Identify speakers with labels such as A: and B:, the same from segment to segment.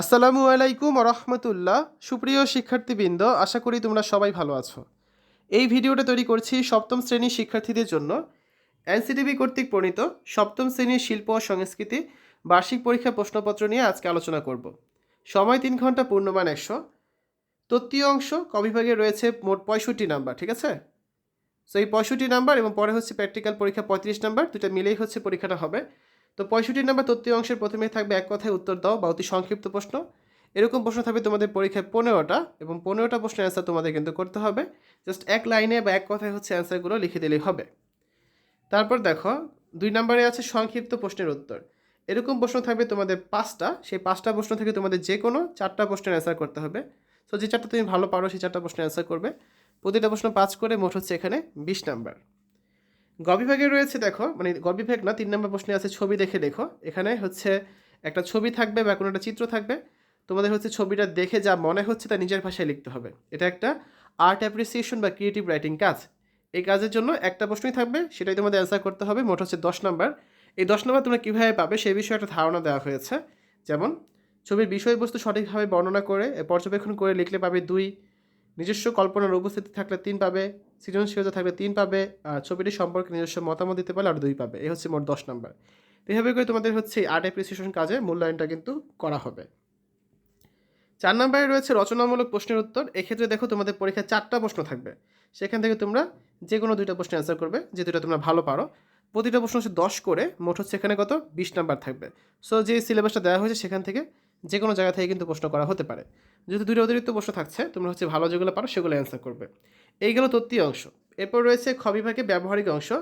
A: আসসালামু আলাইকুম রহমতুল্লাহ। সুপ্রিয় শিক্ষার্থীবৃন্দ, আশা করি তোমরা সবাই ভালো আছো। এই ভিডিওটা তৈরি করছি সপ্তম শ্রেণির শিক্ষার্থীদের জন্য। এনসিটিভি কর্তৃক প্রণীত সপ্তম শ্রেণির শিল্প ও সংস্কৃতি বার্ষিক পরীক্ষা প্রশ্নপত্র নিয়ে আজকে আলোচনা করব। সময় তিন ঘণ্টা পূর্ণমান একশো। তত্ত্বীয় অংশ কবিভাগে রয়েছে মোট পঁয়ষট্টি নাম্বার, ঠিক আছে? সো এই পঁয়ষট্টি নাম্বার এবং পরে হচ্ছে প্র্যাকটিক্যাল পরীক্ষা পঁয়ত্রিশ নাম্বার দুটো মিলেই হচ্ছে পরীক্ষাটা হবে। তো পঁয়ষট্টি নাম্বার তত্ত্বীয় অংশের প্রথমে থাকবে এক কথায় উত্তর দাও বা অতি সংক্ষিপ্ত প্রশ্ন। এরকম প্রশ্ন থাকবে তোমাদের পরীক্ষায় পনেরোটা এবং পনেরোটা প্রশ্নের অ্যান্সার তোমাদের কিন্তু করতে হবে। জাস্ট এক লাইনে বা এক কথায় হচ্ছে অ্যান্সারগুলো লিখে দিলেই হবে। তারপর দেখো, দুই নম্বরে আছে সংক্ষিপ্ত প্রশ্নের উত্তর। এরকম প্রশ্ন থাকবে তোমাদের পাঁচটা, সেই পাঁচটা প্রশ্ন থেকে তোমাদের যে কোনো চারটা প্রশ্নের অ্যান্সার করতে হবে। সো যে চারটা তুমি ভালো পারো, সেই চারটা প্রশ্নের অ্যান্সার করবে। প্রতিটা প্রশ্ন পাঁচ করে, মোট হচ্ছে এখানে বিশ নাম্বার। গ বিভাগে রয়েছে, দেখো মানে গ বিভাগ না, তিন নম্বর প্রশ্নে আছে, ছবি দেখে দেখো। এখানে হচ্ছে একটা ছবি থাকবে বা কোনো একটা চিত্র থাকবে। তোমাদের হচ্ছে ছবিটা দেখে যা মনে হচ্ছে তা নিজের ভাষায় লিখতে হবে। এটা একটা আর্ট অ্যাপ্রিসিয়েশন বা ক্রিয়েটিভ রাইটিং কাজ। এই কাজের জন্য একটা প্রশ্নই থাকবে, সেটাই তোমাদের অ্যান্সার করতে হবে। মোট হচ্ছে দশ নম্বর। এই দশ নম্বর তোমরা কীভাবে পাবে, সেই বিষয়ে একটা ধারণা দেওয়া হয়েছে। যেমন, ছবির বিষয়বস্তু সঠিকভাবে বর্ণনা করে পর্যবেক্ষণ করে লিখলে পাবে দুই নিজস্ব কল্পনার উপস্থিতি থাকলে তিন পাবে, সৃজনশীলতা থাকলে তিন পাবে, আর ছবিটি সম্পর্কে নিজস্ব মতামত দিতে পারলে আর দুই পাবে। এই হচ্ছে মোট দশ নম্বর। এভাবে করে তোমাদের হচ্ছে আর্ট অ্যাপ্রিসিয়েশন কাজে মূল্যায়নটা কিন্তু করা হবে। চার নম্বরে রয়েছে রচনামূলক প্রশ্নের উত্তর। এক্ষেত্রে দেখো তোমাদের পরীক্ষায় চারটা প্রশ্ন থাকবে। সেখান থেকে তোমরা যে কোনো দুইটা প্রশ্নের অ্যান্সার করবে, যে দুইটা তোমরা ভালো পারো। প্রতিটা প্রশ্ন হচ্ছে দশ করে, মোট হচ্ছে এখানে কত? বিশ নাম্বার থাকবে। সো যে সিলেবাসটা দেওয়া হয়েছে সেখান থেকে যে কোনো জায়গা থেকে কিন্তু প্রশ্ন করা হতে পারে। যেহেতু দুটো অতিরিক্ত প্রশ্ন থাকছে, তোমরা হচ্ছে ভালো যেগুলো পারো সেগুলো অ্যান্সার করবে। এই গেল তত্ত্বীয় অংশ। এরপর রয়েছে খ বিভাগে ব্যবহারিক অংশ,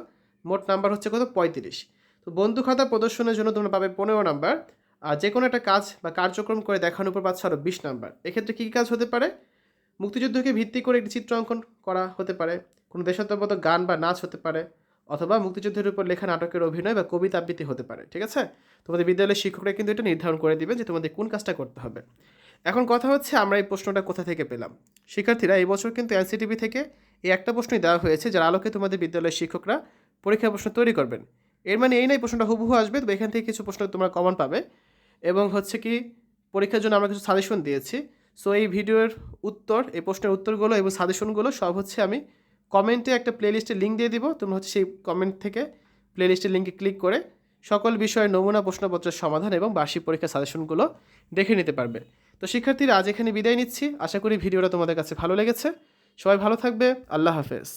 A: মোট নাম্বার হচ্ছে কত? পঁয়ত্রিশ। তো বন্ধু খাতা প্রদর্শনের জন্য তোমরা পাবে পনেরো নাম্বার আর যে কোনো একটা কাজ বা কার্যক্রম করে দেখানোর উপর পাচ্ছে আরও বিশ নাম্বার এক্ষেত্রে কী কাজ হতে পারে? মুক্তিযুদ্ধকে ভিত্তি করে একটি চিত্র অঙ্কন করা হতে পারে। কোনো দেশাত্মবোধক গান বা নাচ হতে পারে। অথবা মুক্তিযুদ্ধের উপর লেখা নাটকের অভিনয় বা কবিতা আবৃত্তি হতে পারে, ঠিক আছে? তোমাদের বিদ্যালয়ের শিক্ষকরা কিন্তু এটা নির্ধারণ করে দিবে যে তোমাদের কোন কাজটা করতে হবে। এখন কথা হচ্ছে আমরা এই প্রশ্নটা কোথা থেকে পেলাম? শিক্ষার্থীরা এই বছর কিন্তু এনসিটিভি থেকে এই একটা প্রশ্নই দেওয়া হয়েছে যার আলোকে তোমাদের বিদ্যালয়ের শিক্ষকরা পরীক্ষা প্রশ্ন তৈরি করবেন। এর মানে এই নাই প্রশ্নটা হুবহু আসবে, তবে এখান থেকে কিছু প্রশ্ন তোমরা কমন পাবে। এবং হচ্ছে কি, পরীক্ষার জন্য আমরা কিছু সাজেশন দিয়েছি। সো এই ভিডিওর উত্তর, এই প্রশ্নের উত্তরগুলো এবং সাজেশনগুলো সব হচ্ছে আমি কমেন্টে একটা প্লেলিস্টের লিঙ্ক দিয়ে দিব। তোমরা হচ্ছে সেই কমেন্ট থেকে প্লেলিস্টের লিঙ্কে ক্লিক করে সকল বিষয়ের নমুনা প্রশ্নপত্রের সমাধান এবং বার্ষিক পরীক্ষা সাজেশনগুলো দেখে নিতে পারবে। তো শিক্ষার্থীরা, আজ এখানে বিদায় নিচ্ছি। আশা করি ভিডিওটা তোমাদের কাছে ভালো লেগেছে। সবাই ভালো থাকবে। আল্লাহ হাফেজ।